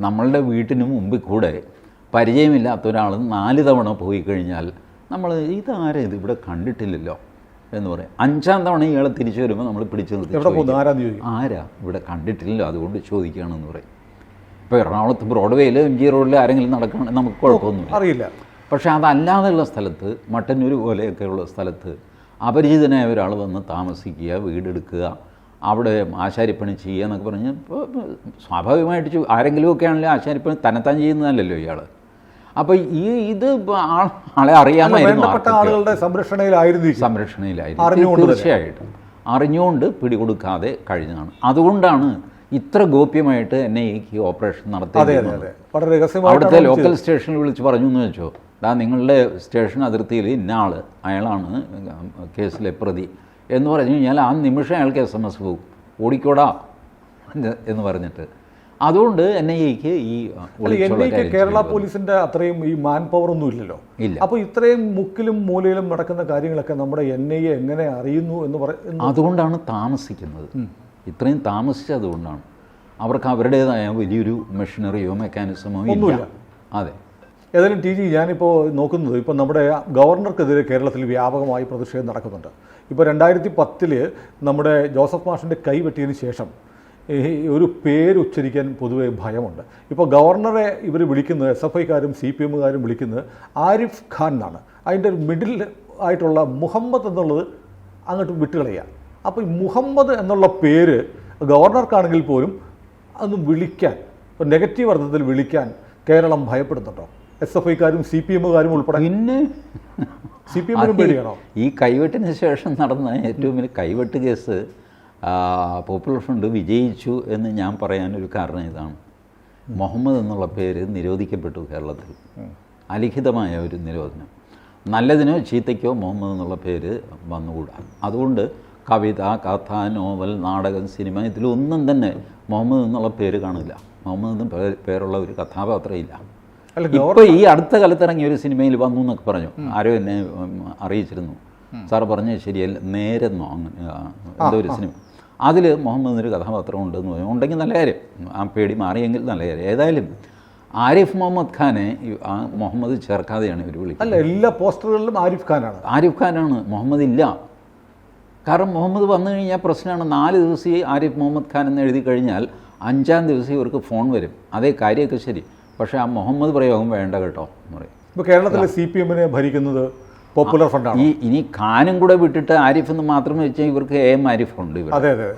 നമ്മളുടെ വീട്ടിന് മുമ്പിൽ കൂടെ പരിചയമില്ലാത്ത ഒരാൾ നാല് തവണ പോയി കഴിഞ്ഞാൽ നമ്മൾ ഇതാരെ ഇത് ഇവിടെ കണ്ടിട്ടില്ലല്ലോ എന്ന് പറയും. അഞ്ചാം തവണ ഇയാളെ തിരിച്ചു വരുമ്പോൾ നമ്മൾ പിടിച്ചു നിർത്തി ആരാ ആരാ? ഇവിടെ കണ്ടിട്ടില്ലല്ലോ അതുകൊണ്ട് ചോദിക്കുകയാണെന്ന് പറയും. ഇപ്പോൾ എറണാകുളത്ത് ബ്രോഡ്വേയിൽ എം ജി റോഡിൽ ആരെങ്കിലും നടക്കുകയാണെങ്കിൽ നമുക്ക് കുഴപ്പമൊന്നുമില്ല. അറിയില്ല. പക്ഷേ അതല്ലാതെയുള്ള സ്ഥലത്ത് മട്ടന്നൂർ പോലെയൊക്കെയുള്ള സ്ഥലത്ത് അപരിചിതനായ ഒരാൾ വന്ന് താമസിക്കുക വീടെടുക്കുക അവിടെ ആശാരിപ്പണി ചെയ്യുക എന്നൊക്കെ പറഞ്ഞ് ഇപ്പോൾ സ്വാഭാവികമായിട്ട് ആരെങ്കിലുമൊക്കെ ആണെങ്കിലും ആശാരിപ്പണി തന്നെത്താൻ ചെയ്യുന്നതല്ലല്ലോ ഇയാൾ അപ്പോൾ ഈ ഇത് ആളെ അറിയാമായിരുന്നു. ആളുകളുടെ സംരക്ഷണയിലായിരുന്നു സംരക്ഷണയിലായിരുന്നു. തീർച്ചയായിട്ടും. അറിഞ്ഞുകൊണ്ട് പിടികൊടുക്കാതെ കഴിഞ്ഞതാണ്. അതുകൊണ്ടാണ് ഇത്ര ഗോപ്യമായിട്ട് എന്നെ ഈ ഓപ്പറേഷൻ നടത്തിയത് അവിടുത്തെ ലോക്കൽ സ്റ്റേഷനിൽ വിളിച്ച് പറഞ്ഞു എന്ന് വെച്ചോ. ദാ നിങ്ങളുടെ സ്റ്റേഷൻ അതിർത്തിയിൽ ഇന്ന ആൾ അയാളാണ് കേസിലെ പ്രതി. എന്ന് പറഞ്ഞു കഴിഞ്ഞാൽ ആ നിമിഷം അയാൾക്ക് എസ് എം എസ് പോകും. ഓടിക്കോടാ എന്ന് പറഞ്ഞിട്ട്. അതുകൊണ്ട് എൻ ഐ എക്ക് ഈ കേരള. പോലീസിന്റെ അത്രയും ഈ മാൻ പവർ ഒന്നും ഇല്ലല്ലോ ഇല്ല. അപ്പോൾ ഇത്രയും മുക്കിലും മൂലയിലും നടക്കുന്ന കാര്യങ്ങളൊക്കെ നമ്മുടെ എൻ ഐ എ എങ്ങനെ അറിയുന്നു എന്ന് പറയുന്നത് അതുകൊണ്ടാണ് താമസിക്കുന്നത്. ഇത്രയും താമസിച്ചതുകൊണ്ടാണ് അവർക്ക് അവരുടേതായ വലിയൊരു മെഷീനറിയോ മെക്കാനിസമോ ഇല്ല. അതെ. ഏതായാലും ടി ജി ഞാനിപ്പോൾ നോക്കുന്നത് ഇപ്പോൾ നമ്മുടെ ഗവർണർക്കെതിരെ കേരളത്തിൽ വ്യാപകമായി പ്രതിഷേധം നടക്കുന്നുണ്ട്. ഇപ്പോൾ രണ്ടായിരത്തി പത്തിൽ നമ്മുടെ ജോസഫ് മാഷിന്റെ കൈ വെട്ടിയതിന് ശേഷം ഒരു പേര് ഉച്ചരിക്കാൻ പൊതുവെ ഭയമുണ്ട്. ഇപ്പോൾ ഗവർണറെ ഇവർ വിളിക്കുന്നത് എസ് എഫ് ഐക്കാരും സി പി എമ്മുകാരും വിളിക്കുന്നത് ആരിഫ് ഖാൻ എന്നാണ്. അതിന്റെ മിഡിൽ ആയിട്ടുള്ള മുഹമ്മദ് എന്നുള്ളത് അങ്ങോട്ട് വിട്ടുകളയുക അപ്പോൾ ഈ മുഹമ്മദ് എന്നുള്ള പേര് ഗവർണർക്കാണെങ്കിൽ പോലും അതൊന്ന് വിളിക്കാൻ നെഗറ്റീവ് അർത്ഥത്തിൽ വിളിക്കാൻ കേരളം ഭയപ്പെടുന്നുണ്ടോ? എസ് എഫ് ഐക്കാരും സി പി എമ്മുകാരും ഉൾപ്പെടെ പിന്നെ സി പി എമ്മിനും പേടിയാണോ? ഈ കൈവെട്ടിന് ശേഷം നടന്ന ഏറ്റവും വലിയ കൈവെട്ട് കേസ് പോപ്പുലർ ഫ്രണ്ട് വിജയിച്ചു എന്ന് ഞാൻ പറയാനൊരു കാരണം ഇതാണ്. മുഹമ്മദ് എന്നുള്ള പേര് നിരോധിക്കപ്പെട്ടു കേരളത്തിൽ. അലിഖിതമായ ഒരു നിരോധനം. നല്ലതിനോ ചീത്തയ്ക്കോ മുഹമ്മദ് എന്നുള്ള പേര് വന്നുകൂടാ. അതുകൊണ്ട് കവിത കഥ നോവൽ നാടകം സിനിമ ഇതിലൊന്നും തന്നെ മുഹമ്മദ് എന്നുള്ള പേര് കാണില്ല. മുഹമ്മദ് എന്ന പേരുള്ള ഒരു കഥാപാത്രം ഇല്ല അല്ല ഇപ്പൊ ഈ അടുത്ത കാലത്ത് ഇറങ്ങിയ ഒരു സിനിമയിൽ വന്നു എന്നൊക്കെ പറഞ്ഞു. ആരോ എന്നെ അറിയിച്ചിരുന്നു. സാർ പറഞ്ഞ ശരിയല്ല നേരെന്നോ അങ്ങനെ എന്തോ ഒരു സിനിമ. അതിൽ മുഹമ്മദിനൊരു കഥാപാത്രം ഉണ്ടെന്ന് പറഞ്ഞു. ഉണ്ടെങ്കിൽ നല്ല കാര്യം. ആ പേടി മാറിയെങ്കിൽ നല്ല കാര്യം. ഏതായാലും ആരിഫ് മുഹമ്മദ് ഖാനെ ആ മുഹമ്മദ് ചേർക്കാതെയാണ് ഇവർ വിളിക്കുന്നത്. അല്ല എല്ലാ പോസ്റ്ററുകളിലും ആരിഫ് ഖാനാണ്. ആരിഫ് ഖാനാണ്. മുഹമ്മദ് ഇല്ല. കാരണം മുഹമ്മദ് വന്നു കഴിഞ്ഞാൽ പ്രശ്നമാണ്. നാല് ദിവസം ആരിഫ് മുഹമ്മദ് ഖാൻ എന്ന് എഴുതി കഴിഞ്ഞാൽ അഞ്ചാം ദിവസം ഇവർക്ക് ഫോൺ വരും. അതേ കാര്യമൊക്കെ ശരി. പക്ഷേ ആ മുഹമ്മദ് പ്രയോഗം വേണ്ട കേട്ടോ എന്ന് പറയും. ഇപ്പോൾ കേരളത്തിലെ സി പി എമ്മിനെ ഭരിക്കുന്നത് പോപ്പുലർ ഫ്രണ്ടാണ് ഈ ഇനി ഖാനും കൂടെ വിട്ടിട്ട് ആരിഫ് എന്ന് മാത്രം വെച്ചാൽ ഇവർക്ക് എ എം ആരിഫ് ഉണ്ട് ഇവർ അതെ അതെ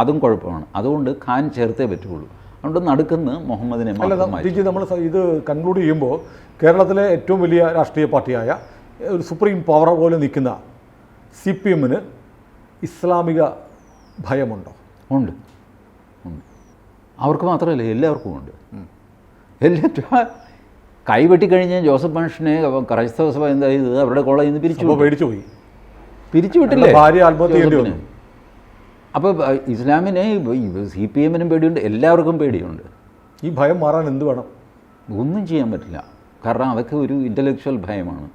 അതും. കുഴപ്പമാണ്. അതുകൊണ്ട് ഖാൻ ചേർത്തേ പറ്റുള്ളൂ. അതുകൊണ്ട് നടക്കുന്ന മുഹമ്മദിനെ അല്ല മാത്രം ടി മാറ്റി ജി നമ്മൾ ഇത് കൺക്ലൂഡ് ചെയ്യുമ്പോൾ കേരളത്തിലെ ഏറ്റവും വലിയ രാഷ്ട്രീയ പാർട്ടിയായ ഒരു സുപ്രീം പവർ പോലെ നിൽക്കുന്ന സി പി എമ്മിന് ഇസ്ലാമിക ഭയമുണ്ടോ? ഉണ്ട്. ഉണ്ട്. അവർക്ക് മാത്രമല്ല എല്ലാവർക്കും ഉണ്ട്. എല്ലാ കൈവെട്ടി കഴിഞ്ഞ് ജോസഫ് മനുഷ്യനെ ക്രൈസ്തവ സഭ എന്താ ചെയ്തത് അവരുടെ കോളേജിൽ നിന്ന് പിരിച്ചു. പേടിച്ചു പോയി. പിരിച്ചു വിട്ടില്ലേ? ഭാര്യ ആത്മഹത്യ അപ്പോൾ ഇസ്ലാമിനെ സി പി എമ്മിനും പേടിയുണ്ട് എല്ലാവർക്കും പേടിയുണ്ട്. ഈ ഭയം മാറാൻ എന്ത് വേണം? ഒന്നും ചെയ്യാൻ പറ്റില്ല. കാരണം അതൊക്കെ ഒരു ഇന്റലക്ച്വൽ ഭയമാണ്.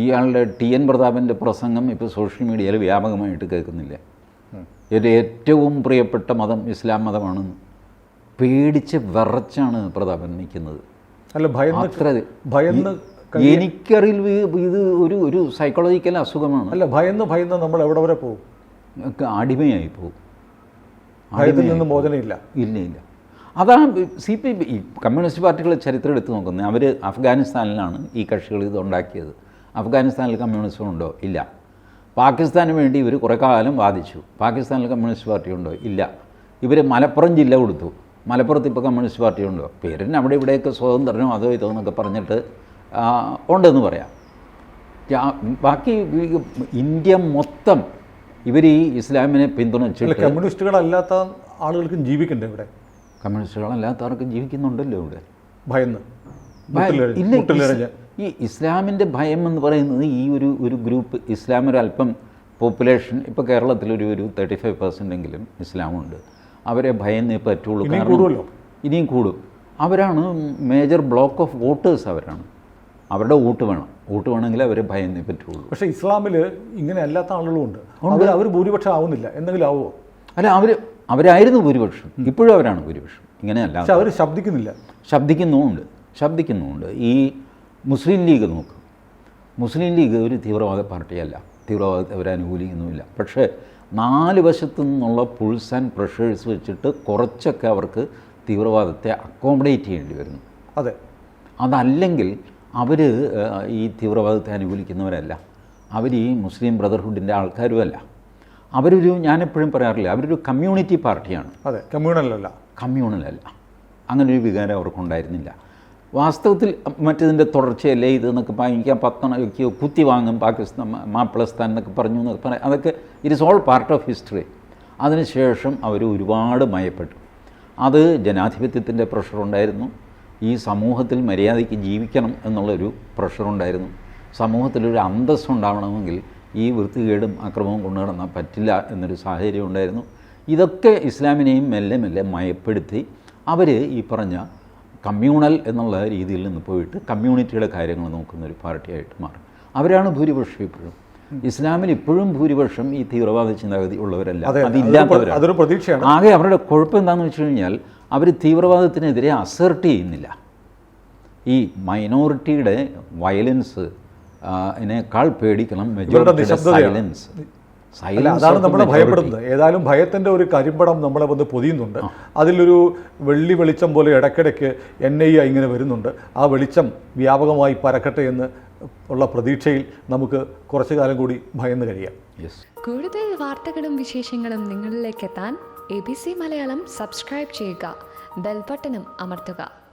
ഇയാളുടെ ടി എൻ പ്രതാപന്റെ പ്രസംഗം ഇപ്പോൾ സോഷ്യൽ മീഡിയയിൽ വ്യാപകമായിട്ട് കേൾക്കുന്നില്ല. എന്റെ ഏറ്റവും പ്രിയപ്പെട്ട മതം ഇസ്ലാം മതമാണെന്ന്. പേടിച്ച് വിറച്ചാണ് പ്രതാപൻ നിൽക്കുന്നത്. അല്ല ഭയന്ന് ഭയന്ന് എനിക്കറിയില്ല ഇത് ഒരു ഒരു സൈക്കോളജിക്കൽ അസുഖമാണ്. അല്ല ഭയന്ന് ഭയന്ന് നമ്മൾ എവിടെ വരെ പോകും? അടിമയായി പോകും. ഭയത്തിൽ നിന്ന് മോചനമില്ല. ഇല്ല ഇല്ല. അതാണ് സി പി ഈ കമ്മ്യൂണിസ്റ്റ് പാർട്ടികളുടെ ചരിത്രം എടുത്ത് നോക്കുന്നത് അവർ അഫ്ഗാനിസ്ഥാനിലാണ് ഈ കക്ഷികൾ ഇത് ഉണ്ടാക്കിയത്. അഫ്ഗാനിസ്ഥാനിൽ കമ്മ്യൂണിസം ഉണ്ടോ? ഇല്ല. പാകിസ്ഥാന് വേണ്ടി ഇവർ കുറേ കാലം വാദിച്ചു. പാകിസ്ഥാനിൽ കമ്മ്യൂണിസ്റ്റ് പാർട്ടി ഉണ്ടോ? ഇല്ല. ഇവർ മലപ്പുറം ജില്ല കൊടുത്തു. മലപ്പുറത്ത് ഇപ്പോൾ കമ്മ്യൂണിസ്റ്റ് പാർട്ടി ഉണ്ടോ പേരിന് അവിടെ ഇവിടെയൊക്കെ സ്വതന്ത്രനോ അതോ ഇതോ എന്നൊക്കെ പറഞ്ഞിട്ട് ഉണ്ടെന്ന് പറയാം. ബാക്കി ഇന്ത്യ മൊത്തം ഇവർ ഈ ഇസ്ലാമിനെ പിന്തുണച്ചിട്ട് കമ്മ്യൂണിസ്റ്റുകളല്ലാത്ത ആളുകൾക്കും ജീവിക്കണ്ടേ ഇവിടെ? കമ്മ്യൂണിസ്റ്റുകളല്ലാത്തവർക്ക് ജീവിക്കുന്നുണ്ടല്ലോ ഇവിടെ. ഭയന്ന്. ഭയ- ഇല്ല, ഈ ഇസ്ലാമിന്റെ ഭയം എന്ന് പറയുന്നത് ഈ ഒരു ഒരു ഗ്രൂപ്പ് ഇസ്ലാം ഒരു അല്പം പോപ്പുലേഷൻ ഇപ്പോൾ കേരളത്തിലൊരു ഒരു തേർട്ടി ഫൈവ് പെർസെന്റ് എങ്കിലും ഇസ്ലാമുണ്ട്. അവരെ ഭയന്നേ പറ്റുള്ളൂ. കാരണം. ഇനിയും കൂടും. അവരാണ് മേജർ ബ്ലോക്ക് ഓഫ് വോട്ടേഴ്സ് അവരാണ്. അവരുടെ വോട്ട് വേണം. വോട്ട് വേണമെങ്കിൽ അവരെ ഭയന്നേ പറ്റുള്ളൂ. പക്ഷേ ഇസ്ലാമിൽ ഇങ്ങനെ അല്ലാത്ത ആളുകളും ഉണ്ട്. അവർ അവർ ഭൂരിപക്ഷം ആവുന്നില്ല എന്തെങ്കിലും ആവുമോ അല്ല അവർ അവരായിരുന്നു ഭൂരിപക്ഷം. ഇപ്പോഴും അവരാണ് ഭൂരിപക്ഷം. ഇങ്ങനെയല്ല പക്ഷെ അവർ ശബ്ദിക്കുന്നില്ല. ശബ്ദിക്കുന്നുമുണ്ട്. ശബ്ദിക്കുന്നുമുണ്ട്. ഈ മുസ്ലിം ലീഗ് നോക്ക്. മുസ്ലിം ലീഗ് ഒരു തീവ്രവാദ പാർട്ടിയല്ല. തീവ്രവാദത്തെ അവർ അനുകൂലിക്കുന്നുമില്ല പക്ഷേ നാല് വശത്തു നിന്നുള്ള പുൾസ് ആൻഡ് പ്രഷേഴ്സ് വെച്ചിട്ട് കുറച്ചൊക്കെ അവർക്ക് തീവ്രവാദത്തെ അക്കോമഡേറ്റ് ചെയ്യേണ്ടി വരുന്നു. അതെ. അതല്ലെങ്കിൽ അവർ ഈ തീവ്രവാദത്തെ അനുകൂലിക്കുന്നവരല്ല. അവർ ഈ മുസ്ലിം ബ്രദർഹുഡിന്റെ ആൾക്കാരുമല്ല. അവരൊരു ഞാനെപ്പോഴും പറയാറില്ല അവരൊരു കമ്മ്യൂണിറ്റി പാർട്ടിയാണ് അതെ കമ്മ്യൂണലല്ല കമ്മ്യൂണലല്ല അങ്ങനെ ഒരു വികാരം അവർക്കുണ്ടായിരുന്നില്ല. വാസ്തവത്തിൽ മറ്റതിന്റെ തുടർച്ചയല്ലേ ഇത് എന്നൊക്കെ വാങ്ങിക്കാൻ പത്തണയ്ക്ക് കുത്തി വാങ്ങും പാകിസ്ഥാൻ മാപ്പിളസ്ഥാൻ എന്നൊക്കെ പറഞ്ഞു എന്നൊക്കെ പറയാം അതൊക്കെ it is all part of history അതിനുശേഷം അവർ ഒരുപാട് മയപ്പെട്ടു. അത് ജനാധിപത്യത്തിന്റെ പ്രഷറുണ്ടായിരുന്നു ഈ സമൂഹത്തിൽ മര്യാദയ്ക്ക് ജീവിക്കണം എന്നുള്ളൊരു പ്രഷറുണ്ടായിരുന്നു സമൂഹത്തിലൊരു അന്തസ് ഉണ്ടാവണമെങ്കിൽ ഈ വൃത്തികേടും അക്രമവും കൊണ്ടു നടന്നാൽ പറ്റില്ല എന്നൊരു സാഹചര്യം ഉണ്ടായിരുന്നു. ഇതൊക്കെ ഇസ്ലാമിനെയും മെല്ലെ മെല്ലെ മയപ്പെടുത്തി. അവർ ഈ പറഞ്ഞ കമ്മ്യൂണൽ എന്നുള്ള രീതിയിൽ നിന്ന് പോയിട്ട് കമ്മ്യൂണിറ്റിയുടെ കാര്യങ്ങൾ നോക്കുന്ന ഒരു പാർട്ടിയായിട്ട് മാറും. അവരാണ് ഭൂരിപക്ഷം ഇപ്പോഴും. ഇസ്ലാമിൽ ഇപ്പോഴും ഭൂരിപക്ഷം ഈ തീവ്രവാദ ചിന്താഗതി ഉള്ളവരല്ല. അതെ അതൊരു അതില്ലാത്തവരാണ് പ്രതീക്ഷയാണ്. ആകെ അവരുടെ കുഴപ്പം എന്താണെന്ന് വെച്ച് കഴിഞ്ഞാൽ അവർ തീവ്രവാദത്തിനെതിരെ അസേർട്ട് ചെയ്യുന്നില്ല. ഈ മൈനോറിറ്റിയുടെ വയലൻസ് ഇതിനേക്കാൾ പേടിക്കണം മെജോറിറ്റി മെജോറിറ്റിയുടെ. സൈലൻസ് അതാണ് നമ്മളെ ഭയപ്പെടുന്നത്. ഏതായാലും ഭയത്തിന്റെ ഒരു കരിമ്പടം നമ്മളെ വന്ന് പൊതിയുന്നുണ്ട്. അതിലൊരു വെള്ളി വെളിച്ചം പോലെ ഇടയ്ക്കിടയ്ക്ക് എൻ ഐ എ ഇങ്ങനെ വരുന്നുണ്ട്. ആ വെളിച്ചം വ്യാപകമായി പരക്കട്ടെ എന്ന് ഉള്ള പ്രതീക്ഷയിൽ നമുക്ക് കുറച്ചു കാലം കൂടി ഭയന്ന് കഴിയാം. കൂടുതൽ വാർത്തകളും വിശേഷങ്ങളും നിങ്ങളിലേക്ക് എത്താൻ A B C Malayalam subscribe ചെയ്യുക. ബെൽബട്ടനും അമർത്തുക.